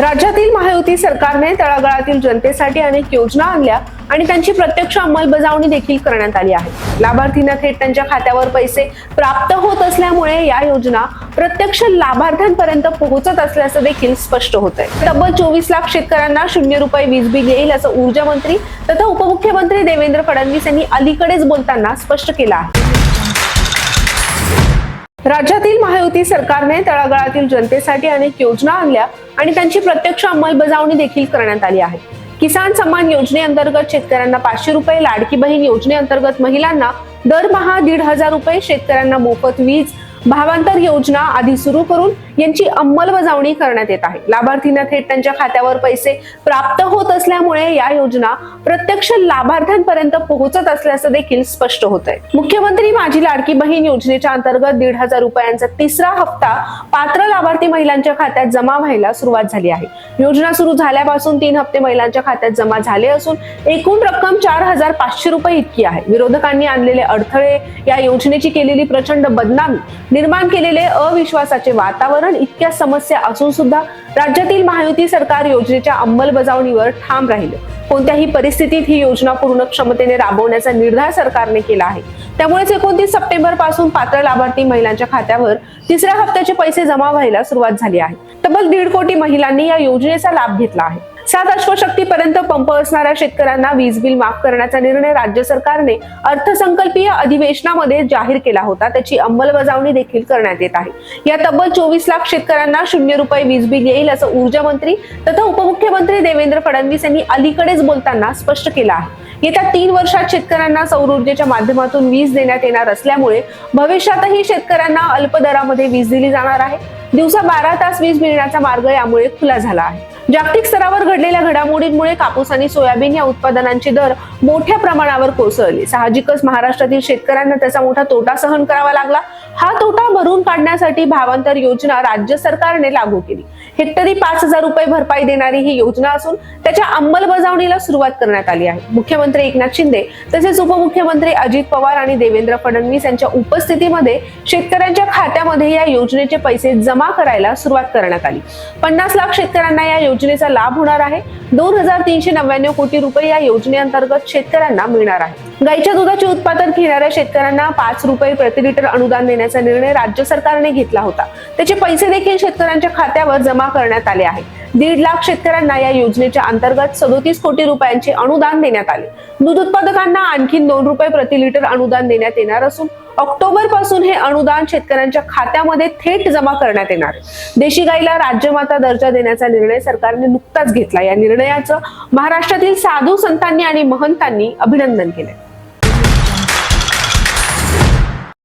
राज्यातील महायुती सरकारने तळागाळातील जनतेसाठी अनेक योजना आणल्या आणि त्यांची प्रत्यक्ष अंमलबजावणी देखील करण्यात आली आहे. लाभार्थींना थेट त्यांच्या खात्यावर पैसे प्राप्त होत असल्यामुळे या योजना प्रत्यक्ष लाभार्थ्यांपर्यंत पोहोचत असल्याचं देखील स्पष्ट होत आहे तब्बल चोवीस लाख शेतकऱ्यांना शून्य रुपये वीज बिल येईल असं ऊर्जा मंत्री तथा उपमुख्यमंत्री देवेंद्र फडणवीस यांनी अलीकडेच बोलताना स्पष्ट केलं आहे. राज्यातील महायुती सरकारने तळागाळातील जनतेसाठी अनेक योजना आणल्या आणि त्यांची प्रत्यक्ष अंमलबजावणी देखील करण्यात आली आहे. किसान सन्मान योजनेअंतर्गत शेतकऱ्यांना पाचशे रुपये लाडकी बहीण योजनेअंतर्गत महिलांना दरमहा दीड हजार रुपये शेतकऱ्यांना मोफत वीज भावांतर योजना आधी सुरू करून यांची अंमलबजावणी करण्यात येत आहे. लाभार्थींना थेट त्यांच्या खात्यावर पैसे प्राप्त होत असल्यामुळे या योजना प्रत्यक्ष लाभार्थ्यांपर्यंत पोहोचत असल्याचं देखील स्पष्ट होत आहे. मुख्यमंत्री माझी लाडकी बहीण योजनेच्या अंतर्गत दीड हजार रुपयांचा तिसरा हप्ता पात्र लाभार्थी महिलांच्या खात्यात जमा व्हायला सुरुवात झाली आहे. योजना सुरू झाल्यापासून तीन हप्ते महिलांच्या खात्यात जमा झाले असून एकूण रक्कम चार हजार पाचशे रुपये इतकी आहे. विरोधकांनी आणलेले अडथळे या योजनेची केलेली प्रचंड बदनामी निर्माण केलेले अविश्वासाचे वातावरण इतक्या समस्या असून सुद्धा राज्यातील महायुती सरकार योजनेच्या अंमलबजावणीवर ठाम राहिले. कोणत्याही परिस्थितीत ही योजना पूर्ण क्षमतेने राबवण्याचा निर्धार सरकारने केला आहे. त्यामुळेच एकोणतीस सप्टेंबरपासून पात्र लाभार्थी महिलांच्या खात्यावर तिसऱ्या हप्त्याचे पैसे जमा व्हायला सुरुवात झाली आहे. तब्बल दीड कोटी महिलांनी या योजनेचा लाभ घेतला आहे. सात अश्वशक्तीपर्यंत पंप असणाऱ्या शेतकऱ्यांना वीज बिल माफ करण्याचा निर्णय राज्य सरकारने अर्थसंकल्पीय अधिवेशनामध्ये जाहीर केला होता. त्याची अंमलबजावणी देखील करण्यात येत आहे. या तब्बल चोवीस लाख शेतकऱ्यांना शून्य रुपये वीज बिल येईल असं ऊर्जा मंत्री तथा उपमुख्यमंत्री देवेंद्र फडणवीस यांनी अलीकडेच बोलताना स्पष्ट केलं आहे. येत्या तीन वर्षात शेतकऱ्यांना सौर ऊर्जेच्या माध्यमातून वीज देण्यात येणार असल्यामुळे भविष्यातही शेतकऱ्यांना अल्प दरामध्ये वीज दिली जाणार आहे. दिवसा बारा तास वीज मिळण्याचा मार्ग यामुळे खुला झाला आहे. जागतिक स्तरावर घडलेल्या घडामोडींमुळे कापूस आणि सोयाबीन या उत्पादनांचे दर मोठ्या प्रमाणावर कोसळले. साहजिकच महाराष्ट्रातील शेतकऱ्यांना त्याचा मोठा तोटा सहन करावा लागला. हा तोटा भरून काढण्यासाठी भावांतर योजना राज्य सरकारने लागू केली. हेक्टरी पाच हजार रुपये भरपाई देणारी ही योजना असून त्याच्या अंमलबजावणीला सुरुवात करण्यात आली आहे. मुख्यमंत्री एकनाथ शिंदे तसेच उपमुख्यमंत्री अजित पवार आणि देवेंद्र फडणवीस यांच्या उपस्थितीमध्ये शेतकऱ्यांच्या खात्यामध्ये या योजनेचे पैसे जमा करायला सुरुवात करण्यात आली. पन्नास लाख शेतकऱ्यांना या योजनेचा लाभ होणार आहे. दोन हजार तीनशे नव्याण्णव कोटी रुपये या योजनेअंतर्गत शेतकऱ्यांना मिळणार आहे. गाईच्या दुधाचे उत्पादन घेणाऱ्या शेतकऱ्यांना पाच रुपये प्रति लिटर अनुदान देण्याचा निर्णय राज्य सरकारने घेतला होता. त्याचे पैसे देखील शेतकऱ्यांच्या खात्यावर जमा करण्यात आले आहे. दीड लाख शेतकऱ्यांना या योजनेच्या अंतर्गत सदोतीस कोटी रुपयांचे अनुदान देण्यात आले. दूध उत्पादकांना आणखी दोन रुपये प्रति लिटर अनुदान देण्यात येणार असून ऑक्टोबरपासून हे अनुदान शेतकऱ्यांच्या खात्यामध्ये थेट जमा करण्यात येणार. देशी गाईला राज्यमाता दर्जा देण्याचा निर्णय सरकारने नुकताच घेतला. या निर्णयाचं महाराष्ट्रातील साधू संतांनी आणि महंतांनी अभिनंदन केलंय.